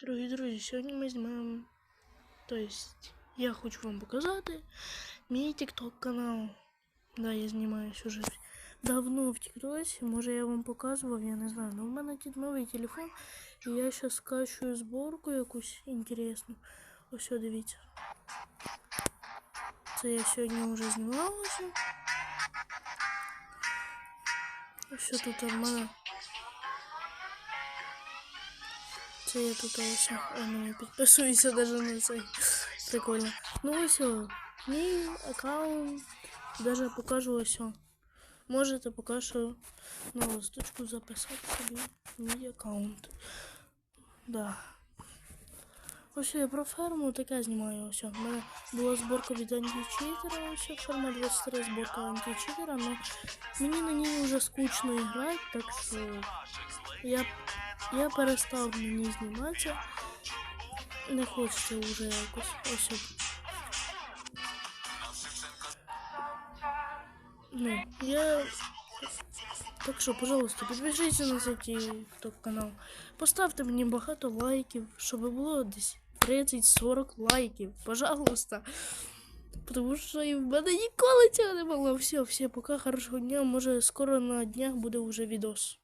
Дорогі друзі, сьогодні ми знімаємо. Тобто, я хочу вам показати мій TikTok канал. Да, я знімаюсь уже давно в Тіктоці. Може я вам показував, я не знаю. Но в мене тут новий телефон. І я зараз скачую зборку якусь інтересну. Ось о, дивіться. Це я сьогодні вже знімалася. Ось тут у мене. Це я тут ось а мені підписуюся даже на цей. Прикольно. Ну ось мій аккаунт. Даже покажу ось. Можете поки що на листочку записати собі мій аккаунт. Да. Ось я про ферму таке знімаю. Ось. У мене була зборка від античитера, ось ферма 23 зборка античитера, але мені на ній вже скучно грати, так що я, я перестав ній зніматися. Не хочеться вже якось ось. Ну, я. Так що, пожалуйста, підпишіться на цей TikTok канал. Поставте мені багато лайків, щоб було десь 30-40 лайків. Пожалуйста. Тому що і в мене ніколи цього не було. Все, все, пока, хорошого дня. Може скоро на днях буде вже відос.